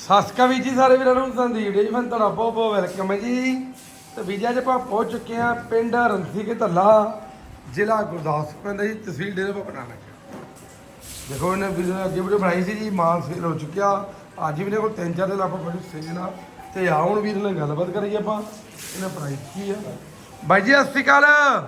ਸਸਕਾ ਵੀ ਜੀ ਸਾਰੇ ਵੀਰਾਂ ਨੂੰ ਸੰਦੀਪ ਜੀ ਫਨ ਤੁਹਾਡਾ ਬਹੁਤ ਬਹੁਤ ਵੈਲਕਮ ਹੈ ਜੀ। ਤੇ ਵੀਜ਼ਾ ਅੱਜ ਆਪਾਂ ਪਹੁੰਚ ਚੁੱਕੇ ਹਾਂ ਪਿੰਡ ਰੰਥੀ ਕੇ ਧੱਲਾ ਜ਼ਿਲ੍ਹਾ ਗੁਰਦਾਸਪੁਰ ਪੈਂਦਾ ਜੀ ਤਹਿਸੀਲ ਡੇਰੇ ਬਾਬਾ ਨਾਨਕ। ਦੇਖੋ ਇਹਨੇ ਵੀਡੀਓ ਅੱਗੇ ਵੀਡੀਓ ਬਣਾਈ ਸੀ ਜੀ ਮਾਲ ਸੇਲ ਹੋ ਚੁੱਕਿਆ। ਅੱਜ ਵੀ ਨੇ ਕੋਲ ਤਿੰਨ ਚਾਰ ਦਿਨ ਆਪਾਂ ਬੜੀ ਸੇਲ ਨਾਲ। ਤੇ ਆਉਣ ਵੀਰ ਨਾਲ ਗੱਲਬਾਤ ਕਰੀਏ ਆਪਾਂ ਇਹਨਾਂ ਪ੍ਰਾਈਸ ਕੀ ਆ। ਬਾਈ ਜੀ ਸਤਿ ਸ਼੍ਰੀ ਅਕਾਲ।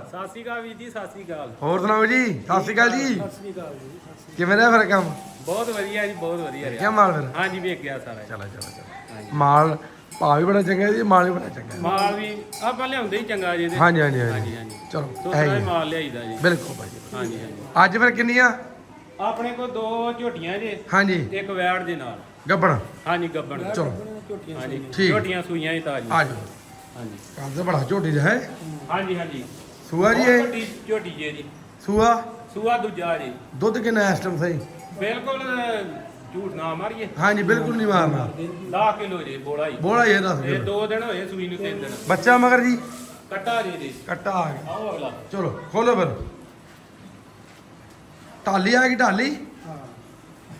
ਸਤਿ ਸ਼੍ਰੀ ਅਕਾਲ ਵੀਰ ਜੀ ਸਤਿ ਸ਼੍ਰੀ ਅਕਾਲ। ਹੋਰ ਸੁਣਾਓ ਜੀ ਸਤਿ ਸ਼੍ਰੀ ਅਕਾਲ ਜੀ। ਸਤਿ ਸ਼੍ਰੀ ਅਕਾਲ ਜੀ ਸਤਿ ਸ਼੍ਰੀ ਕਿਵੇਂ ਰਿਹਾ ਫਿਰ ਕੰਮ। ਬਹੁਤ ਵਧੀਆ ਜੀ ਬਹੁਤ ਵਧੀਆ ਰਿਹਾ। ਮਾਲ ਫਿਰ? ਹਾਂਜੀ ਵੇਖ ਗਿਆ ਸਾਰਾ ਜੀ। ਚਲੋ ਚਲੋ ਚਲੋ। ਮਾਲ ਭਾਅ ਵੀ ਬੜਾ ਚੰਗਾ ਜੀ ਮਾਲ ਵੀ ਬੜਾ ਚੰਗਾ। ਮਾਲ ਵੀ ਆਪਾਂ ਲਿਆਉਂਦੇ ਹੀ ਚੰਗਾ ਜੀ ਇਹਦੇ ਹਾਂਜੀ ਹਾਂਜੀ ਹਾਂਜੀ। ਹਾਂਜੀ ਹਾਂਜੀ। ਚਲੋ ਸੋਚਣਾ ਹੈ ਹੀ। ਮਾਲ ਲਿਆਈਦਾ ਜੀ। ਬਿਲਕੁਲ ਭਾਈ ਜੀ। ਹਾਂਜੀ ਹਾਂਜੀ। ਅੱਜ ਫਿਰ ਕਿੰਨੀਆਂ? ਆਪਣੇ ਕੋਲ ਦੋ ਝੋਟੀਆਂ ਜੇ। ਹਾਂਜੀ। ਇੱਕ ਵੈੜ ਦੇ ਨਾਲ। ਗੱਬਣ। ਹਾਂਜੀ ਗੱਬਣ। ਚਲੋ। ਹਾਂਜੀ। ਠੀਕ। ਝੋਟੀਆਂ ਸੂਈਆਂ ਹੀ ਤਾਜੀ ਆ ਜਾਓ। ਹਾਂਜੀ। ਕੰਦ ਬੜਾ ਝੋਟੀ ਜਿਹਾ ਹੈ। ਹਾਂਜੀ ਹਾਂਜੀ। ਸੂਆ ਜੀ ਬਹੁਤ ਇਹ ਵੱਡੀ ਝੋਟੀ ਜੇ ਜੀ। ਸੂਆ? ਸੂਆ ਦੂਜਾ ਜੀ। ਦੁੱਧ ਕਿੰਨਾ ਇਸ ਟਾਈਮ ਸਹੀ? ਬਿਲਕੁਲ ਝੂਠ ਨਾ ਮਾਰੀਏ। ਹਾਂਜੀ ਬਿਲਕੁਲ ਨਹੀਂ ਮਾਰਨਾ। 10 ਕਿਲੋ ਜੇ ਬੋਲਾ ਹੀ। ਬੋਲਾ ਇਹ ਦੱਸ ਇਹ ਦਿਨ ਹੋਏ ਸੂਈ ਨੂੰ ਤਿੰਨ ਦਿਨ। ਬੱਚਾ ਮਗਰ ਜੀ। ਕੱਟਾ ਜੀ ਜੀ ਕੱਟਾ ਆ ਗਿਆ। ਆਓ ਅਗਲਾ। ਚਲੋ ਖੋਲੋ ਫਿਰ। ਢਾਲੀ ਆ ਗਈ ਢਾਲੀ?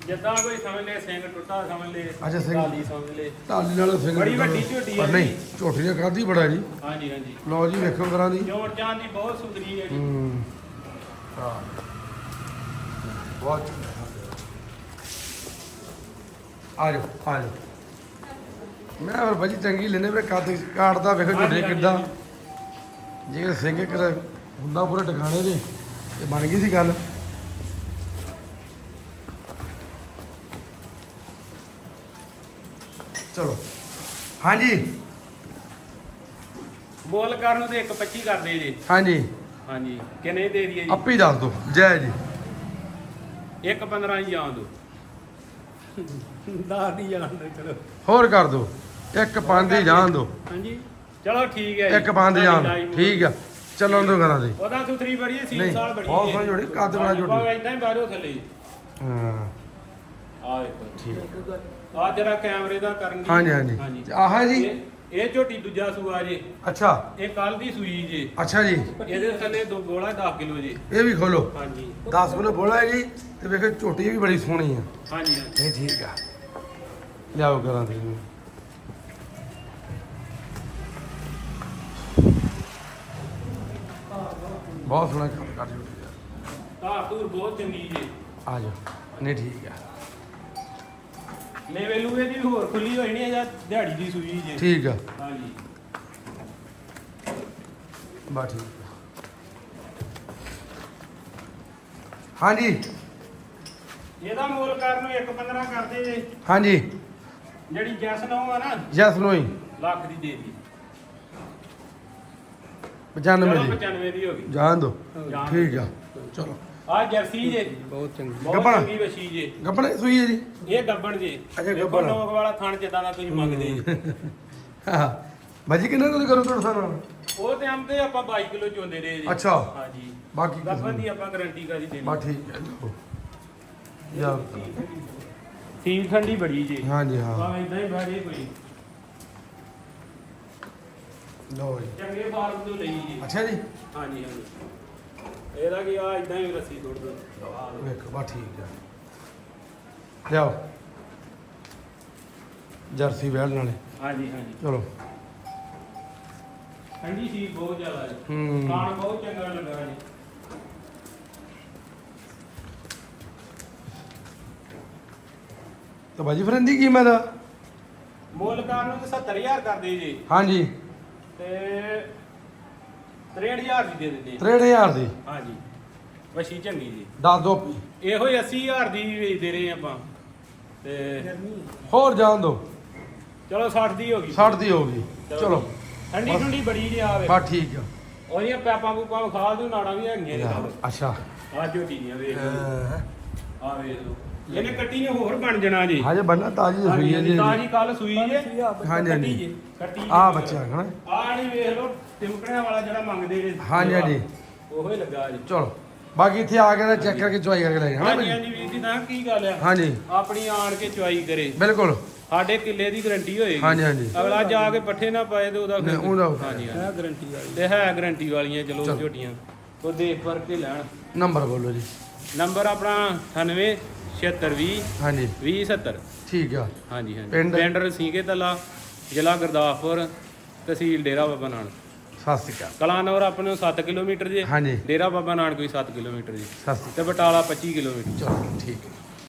ਜਿੱਦਾਂ ਕੋਈ ਸਮਝ ਲੈ ਸਿੰਘ ਟੁੱਟਾ ਸਮਝ ਲੈ ਅੱਛਾ, ਸਿੰਘ। ਢਾਲੀ ਸਮਝ ਲੈ। ਢਾਲੀ ਨਾਲ ਸਿੰਘ ਬੜੀ ਵੱਡੀ ਝੋਟੀ ਪਰ ਨਹੀਂ ਝੋਟੀ ਦਾ ਕਾਦੀ ਬੜਾ ਜੀ। ਹਾਂਜੀ ਹਾਂਜੀ। ਲਓ ਜੀ ਵੇਖੋ ਕਰਾਂ ਦੀ। ਜੋੜ ਚਾਂ ਦੀ ਬਹੁਤ ਸੁੰਦਰੀ ਹੈ ਜੀ। ਹੂੰ। ਹਾਂ। ਬਹੁਤ ਆ ਜਾਓ ਆ ਜਾਓ ਮੈਂ ਫਿਰ ਭਾਜੀ ਚੰਗੀ ਲੈਨੇ ਵੀਰੇ ਕੱਦ ਕਾਟਦਾ ਵੇਖੋ ਹਾਂਜੀ, ਕਿੱਦਾਂ। ਜੇ ਸਿੰਘ ਕਰ ਹੁੰਦਾ ਪੂਰੇ ਟਿਕਾਣੇ ਦੇ ਤੇ ਬਣ ਗਈ ਸੀ ਗੱਲ। ਚਲੋ। ਹਾਂਜੀ। ਬੋਲ ਕਰਨ ਤੇ 1.25 ਕਰਦੇ ਜੀ। ਹਾਂਜੀ। ਹਾਂਜੀ। ਕਿੰਨੇ ਦੇ ਦਈਏ ਜੀ? ਆਪੇ ਹੀ ਦੱਸ ਦਿਓ ਜੈ ਜੀ। 1.15 ਹੀ ਜਾਣ ਦੋ। ਦਾ ਦੀ ਜਾਣ ਦੋ ਚਲੋ। ਹੋਰ ਕਰ ਦਿਓ ਇੱਕ ਪੰਜ ਹੀ ਜਾਣ ਦਿਓ ਹਾਂਜੀ। ਚਲੋ ਠੀਕ ਹੈ ਜੀ। ਇੱਕ ਪੰਜ ਜਾਣ ਦਿਓ ਠੀਕ ਆ। ਚੱਲਣ ਦਿਓ ਕਰਾਂ ਦੀ। ਉਹਦਾ ਸੁਥਰੀ ਬੜੀ ਹੈ, ਸੀਲ ਨਹੀਂ, ਸਾਲ ਬੜੀ ਬਹੁਤ ਹੈ। ਸੋਹਣੀ ਜੋੜੀ, ਕੱਦ ਬੜਾ ਜੋੜੀ। ਆਪਾਂ ਏਦਾਂ ਹੀ ਬਾਹਰੋਂ ਥੱਲੇ। ਹਾਂ। ਆ ਦੇਖੋ ਠੀਕ। ਆ ਜਰਾ ਕੈਮਰੇ ਦਾ ਕਰਨ ਦੀ ਹਾਂਜੀ। ਹਾਂਜੀ। ਆਹ ਜੀ। ਇਹ ਇਹ ਝੋਟੀ ਦੂਜਾ ਸੂਆ ਜੀ। ਅੱਛਾ। ਇਹ ਕੱਲ ਦੀ ਸੂਈ ਜੀ। ਅੱਛਾ ਜੀ। ਇਹਦੇ ਥੱਲੇ ਦੋ ਗੋਲਾ 10 ਕਿਲੋ ਜੀ। ਇਹ ਵੀ ਖੋਲੋ। ਹਾਂਜੀ। 10 ਕਿਲੋ ਬੋਲਾ ਹੈ ਜੀ ਤੇ ਵੇਖੋ ਝੋਟੀ ਵੀ ਬੜੀ ਸੋਹਣੀ ਆ। ਹਾਂਜੀ ਹਾਂਜੀ। ਇਹ ਠੀਕ ਆ। ਲਿਆਓ ਕਰਾਂ ਦੀ ਬਹੁਤ ਸੋਹਣਾ ਕੰਮ ਕਰ ਝੋਟੀ ਦਾ ਧਾਰ ਧੂਰ ਬਹੁਤ ਚੰਗੀ ਜੀ। ਆ ਜਾਓ। ਨਹੀਂ ਠੀਕ ਆ। ਲੈ ਵੇਲੂ ਇਹਦੀ ਹੋਰ ਖੁੱਲੀ ਹੋਈ ਨਹੀਂ ਜਾਂ ਦਿਹਾੜੀ ਦੀ ਸੂਈ ਜੀ। ਠੀਕ ਆ। ਹਾਂਜੀ। ਬਾ ਠੀਕ ਆ। ਹਾਂਜੀ। ਇਹਦਾ ਮੁੱਲ ਕਰਨ ਨੂੰ 1.15 ਕਰਦੇ ਜੇ। ਹਾਂਜੀ। ਜਿਹੜੀ ਜੈਸ ਨੋ ਆ ਨਾ ਜਸ ਨੋਈ ਲੱਖ ਦੀ ਦੇ ਦੀ। 95 ਚਲੋ ਦੀ। 95 ਦੀ ਹੋ ਗਈ। ਜਾਣ ਦੋ। ਜਾਣ ਠੀਕ ਆ। ਚਲੋ। ਆ ਜਰਸੀ ਜੇ। ਬਹੁਤ ਚੰਗੀ। ਬਹੁਤ ਗੱਭਣ? ਚੰਗੀ ਵਸ਼ੀ ਜੇ। ਗੱਪਣੇ ਸੂਈ ਹੈ ਜੀ? ਇਹ ਗੱਬਣ ਜੇ। ਅੱਛਾ, ਵੇਖੋ ਗੱਭਣ। ਨੋਕ ਵਾਲਾ ਥਣ ਜਿੱਦਾਂ ਦਾ ਤੁਸੀਂ ਮੰਗਦੇ ਜੀ। ਹਾਂ। ਬਾਜੀ ਕਿੰਨਾ ਤੁਸੀਂ ਕਰੋ ਤੁਹਾਡੇ ਸਾਰਾ? ਉਹ ਤੇ ਆਮ ਤੇ ਆਪਾਂ 22 ਕਿਲੋ ਚੋਂਦੇ ਰਹੇ ਜੀ। ਅੱਛਾ। ਹਾਂਜੀ। ਬਾਕੀ ਗੱਬਣ ਦੀ। ਆਪਾਂ ਗਾਰੰਟੀ ਕਰੀ ਦੇਣੀ। ਬਾ ਠੀਕ ਹੈ ਲਓ ਜਾ ਸੀਲ ਠੰਡੀ ਬੜੀ ਜੀ। ਹਾਂਜੀ ਹਾਂ। ਆ ਇਦਾਂ ਹੀ ਬਾਰੇ ਕੋਈ। ਲਓ ਜੀ। ਚੰਗੇ ਫਾਰਮ ਤੋਂ ਲਈ ਜੀ। ਅੱਛਾ ਜੀ। ਹਾਂਜੀ ਹਾਂਜੀ। ਇਹਦਾ ਕੀ ਆ ਇਦਾਂ ਹੀ ਰੱਸੀ ਤੋੜ ਦੋ। ਵੇਖੋ ਬਾ ਠੀਕ ਹੈ ਲਿਆਓ। ਜਰਸੀ ਵੈਲ। ਨਾਲੇ ਹਾਂਜੀ ਹਾਂਜੀ। ਚਲੋ। ਠੰਡੀ ਸੀ ਬਹੁਤ ਜ਼ਿਆਦਾ ਜੀ। ਹੂੰ। ਖਾਣ ਬਹੁਤ ਚੰਗਾ ਲੱਗਾ ਜੀ। ਤਾਂ ਬਾਜੀ ਫਿਰ ਇਹਦੀ ਕੀਮਤ ਮੁੱਲ ਕਰਨ ਨੂੰ ਤੇ 70000 ਕਰਦੇ ਜੀ। ਹਾਂਜੀ। 63000 ਦੀ ਦੇ ਦਿੰਦੇ 63000 ਦੀ? ਹਾਂਜੀ। ਵਸ਼ੀ ਚੰਗੀ ਜੀ। ਦੱਸ ਦੋ। ਇਹੋ ਹੀ 80000 ਦੀ ਵੇਚਦੇ ਰਹੇ ਆਪਾਂ। ਤੇ ਹੋਰ ਜਾਣ ਦੋ। ਚਲੋ 60 ਦੀ ਹੋ ਗਈ। 60 ਦੀ ਹੋ ਗਈ। ਚਲੋ। ਠੰਡੀ ਠੰਡੀ ਬੜੀ ਜੀ ਆਵੇ ਬਾ ਠੀਕ ਆ। ਉਹਦੀਆਂ ਪੈਪਾਂ ਪੂਪਾਂ ਖਾ ਦੂ ਨਾੜਾਂ ਵੀ ਹੈਗੀਆਂ ਨੇ ਅੱਛਾ। ਆ ਝੋਟੀ ਦੀਆਂ ਵੇਖ ਲਓ। ਆ ਵੇਖ ਲਓ। ਇਹਨੇ ਕੱਟੀ ਨੇ ਹੋਰ ਬਣ ਜਾਣਾ ਜੀ। ਹਜੇ ਬੰਨਾ ਤਾਜੀ ਹੋਈ ਹੈ ਜੀ। ਤਾਜੀ ਕੱਲ ਸੂਈ ਜੇ ਹਾਂਜੀ, ਹਾਂਜੀ। ਜੀ। ਕੱਟੀ ਆ ਬੱਚਾ ਹਨਾ ਆ ਨਹੀਂ ਵੇਖ ਲਓ ਟਿਮਕਣਿਆਂ ਵਾਲਾ ਜਿਹੜਾ ਮੰਗਦੇ ਜੇ ਹਾਂਜੀ, ਹਾਂਜੀ। ਉਹੋ ਹੀ ਲੱਗਾ ਜੀ। ਚਲੋ ਬਾਕੀ ਇੱਥੇ ਆ ਕੇ ਚੈੱਕ ਕਰਕੇ ਚੁਆਈ ਕਰਕੇ ਲੈ ਜਾਣਾ ਹਾਂਜੀ ਹਾਂਜੀ ਵੀਰ ਜੀ ਨਾ ਕੀ ਗੱਲ ਆ? ਹਾਂਜੀ। ਆਪਣੀ ਆਣ ਕੇ ਚੁਆਈ ਕਰੇ। ਬਿਲਕੁਲ। ਸਾਡੇ ਕਿੱਲੇ ਦੀ ਗਾਰੰਟੀ ਹੋਏਗੀ। ਹਾਂਜੀ, ਹਾਂਜੀ। ਅਗਲਾ ਜਾ ਕੇ ਪੱਠੇ ਨਾ ਪਾਏ ਤੇ ਉਹਦਾ ਨਹੀਂ, ਫਿਰ- ਉਹਦਾ- ਹਾਂਜੀ ਹੈ ਗਰੰਟੀ ਵਾਲੀ। ਤੇ ਹੈ ਗਾਰੰਟੀ ਵਾਲੀਆਂ ਚਲੋ ਚਲੋ। ਝੋਟੀਆਂ। ਉਹ ਦੇਖ ਪਰ ਕੇ ਲੈਣ। ਨੰਬਰ ਬੋਲੋ ਜੀ। ਨੰਬਰ ਆਪਣਾ 98 76 20 ਹਾਂਜੀ। 20 70 ਠੀਕ ਆ। ਹਾਂਜੀ ਹਾਂਜੀ। ਪਿੰਡ? ਪਿੰਡ ਤਲਾ ਜ਼ਿਲ੍ਹਾ ਗੁਰਦਾਸਪੁਰ ਤਹਿਸੀਲ ਡੇਰਾ ਬਾਬਾ ਨਾਨਕ। ਸਤਿ ਸ਼੍ਰੀ ਅਕਾਲ। ਕਲਾਨੌਰ ਆਪਣੇ ਨੂੰ 7 ਕਿਲੋਮੀਟਰ ਜੇ ਹਾਂਜੀ। ਡੇਰਾ ਬਾਬਾ ਨਾਨਕ ਵੀ 7 ਕਿਲੋਮੀਟਰ ਜੀ। ਸਤਿ ਸ਼੍ਰੀ ਤੇ ਬਟਾਲਾ 25 ਕਿਲੋਮੀਟਰ। ਅਕਾਲ ਚਲੋ ਠੀਕ ਹੈ